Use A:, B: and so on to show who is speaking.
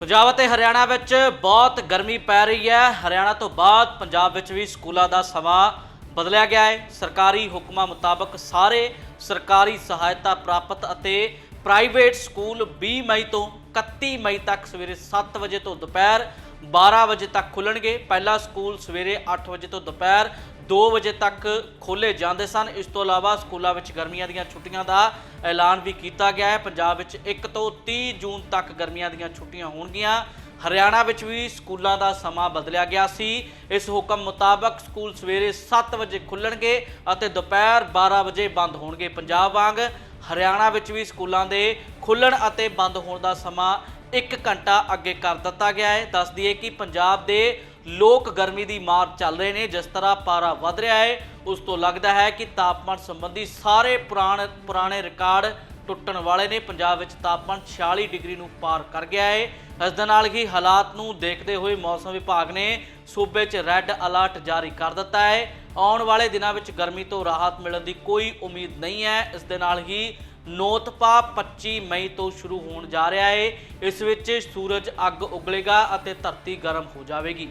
A: ਪੰਜਾਬ ਅਤੇ ਹਰਿਆਣਾ ਵਿੱਚ ਬਹੁਤ ਗਰਮੀ ਪੈ ਰਹੀ ਹੈ। ਹਰਿਆਣਾ ਤੋਂ ਬਾਅਦ ਪੰਜਾਬ ਵਿੱਚ ਵੀ ਸਕੂਲਾਂ ਦਾ ਸਮਾਂ ਬਦਲਿਆ ਗਿਆ ਹੈ। ਸਰਕਾਰੀ ਹੁਕਮਾਂ ਮੁਤਾਬਕ ਸਾਰੇ ਸਰਕਾਰੀ ਸਹਾਇਤਾ ਪ੍ਰਾਪਤ ਅਤੇ ਪ੍ਰਾਈਵੇਟ ਸਕੂਲ 20 ਮਈ ਤੋਂ 31 ਮਈ ਤੱਕ ਸਵੇਰੇ 7 ਵਜੇ ਤੋਂ ਦੁਪਹਿਰ 12 ਵਜੇ ਤੱਕ ਖੁੱਲਣਗੇ। ਪਹਿਲਾ ਸਕੂਲ ਸਵੇਰੇ 8 ਵਜੇ ਤੋਂ ਦੁਪਹਿਰ 2 ਵਜੇ ਤੱਕ ਖੋਲੇ ਜਾਂਦੇ ਸਨ। ਇਸ ਤੋਂ ਇਲਾਵਾ ਸਕੂਲਾਂ ਵਿੱਚ ਗਰਮੀਆਂ ਦੀਆਂ ਛੁੱਟੀਆਂ ਦਾ ਐਲਾਨ ਵੀ ਕੀਤਾ ਗਿਆ ਹੈ। ਪੰਜਾਬ ਵਿੱਚ 1 ਤੋਂ 30 ਜੂਨ ਤੱਕ ਗਰਮੀਆਂ ਦੀਆਂ ਛੁੱਟੀਆਂ ਹੋਣਗੀਆਂ। ਹਰਿਆਣਾ ਵਿੱਚ ਵੀ ਸਕੂਲਾਂ ਦਾ ਸਮਾਂ ਬਦਲਿਆ ਗਿਆ ਸੀ। ਇਸ ਹੁਕਮ ਮੁਤਾਬਕ ਸਕੂਲ ਸਵੇਰੇ 7 ਵਜੇ ਖੁੱਲਣਗੇ ਅਤੇ ਦੁਪਹਿਰ 12 ਵਜੇ ਬੰਦ ਹੋਣਗੇ ਪੰਜਾਬ ਵਾਂਗ। ਹਰਿਆਣਾ ਵਿੱਚ ਵੀ ਸਕੂਲਾਂ ਦੇ ਖੁੱਲਣ ਅਤੇ ਬੰਦ ਹੋਣ ਦਾ ਸਮਾਂ 1 ਘੰਟਾ ਅੱਗੇ ਕਰ ਦਿੱਤਾ ਗਿਆ ਹੈ। ਦੱਸ ਦਈਏ ਕਿ ਪੰਜਾਬ ਦੇ ਲੋਕ ਗਰਮੀ ਦੀ ਮਾਰ ਚੱਲ ਰਹੇ ਨੇ, ਜਿਸ ਤਰ੍ਹਾਂ ਪਾਰਾ ਵਧ ਰਿਹਾ ਹੈ। ਉਸ ਤੋਂ ਲੱਗਦਾ ਹੈ ਕਿ ਤਾਪਮਾਨ ਸੰਬੰਧੀ ਸਾਰੇ ਪੁਰਾਣ, ਪੁਰਾਣੇ ਰਿਕਾਰਡ ਟੁੱਟਣ ਵਾਲੇ ਨੇ। ਪੰਜਾਬ ਵਿੱਚ ਤਾਪਮਾਨ 46 ਡਿਗਰੀ ਨੂੰ ਪਾਰ ਕਰ ਗਿਆ ਹੈ। ਇਸ ਦੇ ਨਾਲ ਹੀ ਹਾਲਾਤ ਨੂੰ ਦੇਖਦੇ ਹੋਏ ਮੌਸਮ ਵਿਭਾਗ ਨੇ ਸੂਬੇ 'ਚ ਰੈੱਡ ਅਲਰਟ ਜਾਰੀ ਕਰ ਦਿੱਤਾ ਹੈ। ਆਉਣ ਵਾਲੇ ਦਿਨਾਂ ਵਿੱਚ ਗਰਮੀ ਤੋਂ ਰਾਹਤ ਮਿਲਣ ਦੀ ਕੋਈ ਉਮੀਦ ਨਹੀਂ ਹੈ। ਇਸ ਦੇ ਨਾਲ ਹੀ ਨੋਤਪਾ 25 ਮਈ ਤੋਂ ਸ਼ੁਰੂ ਹੋਣ ਜਾ ਰਿਹਾ ਹੈ ਇਸ ਵਿੱਚ ਸੂਰਜ ਅੱਗ ਉਗਲੇਗਾ ਅਤੇ ਧਰਤੀ ਗਰਮ ਹੋ ਜਾਵੇਗੀ।